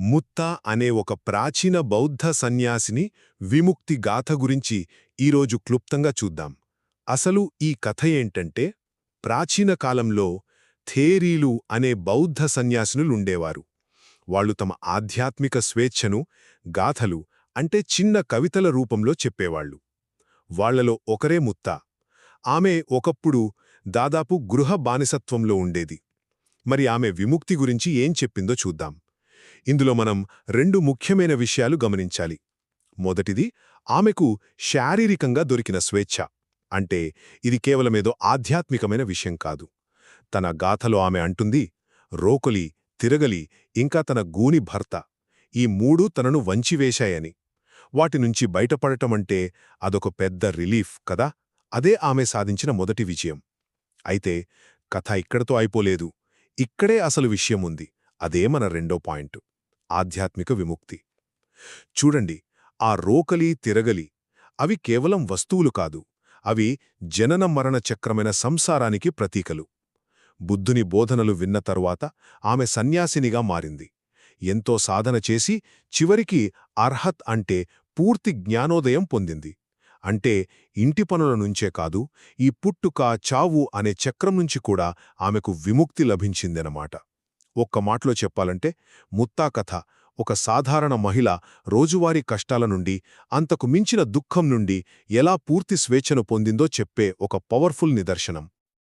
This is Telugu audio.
ముత్తా అనే ఒక ప్రాచీన బౌద్ధ సన్యాసిని విముక్తి గాథ గురించి ఈరోజు క్లుప్తంగా చూద్దాం. అసలు ఈ కథ ఏంటంటే ప్రాచీన కాలంలో థేరీలు అనే బౌద్ధ సన్యాసినులుండేవారు. వాళ్ళు తమ ఆధ్యాత్మిక స్వేచ్ఛను గాథలు అంటే చిన్న కవితల రూపంలో చెప్పేవాళ్ళు. వాళ్ళలో ఒకరే ముత్తా. ఆమె ఒకప్పుడు దాదాపు గృహ బానిసత్వంలో ఉండేది. మరి ఆమె విముక్తి గురించి ఏం చెప్పిందో చూద్దాం. ఇందులో మనం రెండు ముఖ్యమైన విషయాలు గమనించాలి. మొదటిది ఆమెకు శారీరకంగా దొరికిన స్వేచ్ఛ. అంటే ఇది కేవలమేదో ఆధ్యాత్మికమైన విషయం కాదు. తన గాథలో ఆమె అంటుంది రోకొలి తిరగలి ఇంకా తన గూని భర్త. ఈ మూడూ తనను వంచివేశాయని. వాటినుంచి బయటపడటమంటే అదొక పెద్ద రిలీఫ్ కదా? అదే ఆమె సాధించిన మొదటి విజయం. అయితే కథ ఇక్కడతో అయిపోలేదు. ఇక్కడే అసలు విషయం ఉంది. అదే మన రెండో పాయింట్. ఆధ్యాత్మిక విముక్తి. చూడండి ఆ రోకలి తిరగలి అవి కేవలం వస్తువులు కాదు అవి జనన మరణ చక్రమైన సంసారానికి ప్రతీకలు. బుద్ధుని బోధనలు విన్న తరువాత ఆమె సన్యాసినిగా మారింది. ఎంతో సాధన చేసి చివరికి అర్హత్ అంటే పూర్తి జ్ఞానోదయం పొందింది. అంటే ఇంటి పనుల నుంచే కాదు ఈ పుట్టుక చావు అనే చక్రం నుంచి కూడా ఆమెకు విముక్తి లభించిందనమాట ఒక్క మాటలో చెప్పాలంటే ముత్తా కథ ఒక సాధారణ మహిళ రోజువారీ కష్టాల నుండి అంతకు మించిన దుఃఖం నుండి ఎలా పూర్తి స్వేచ్ఛను పొందిందో చెప్పే ఒక పవర్ఫుల్ నిదర్శనం.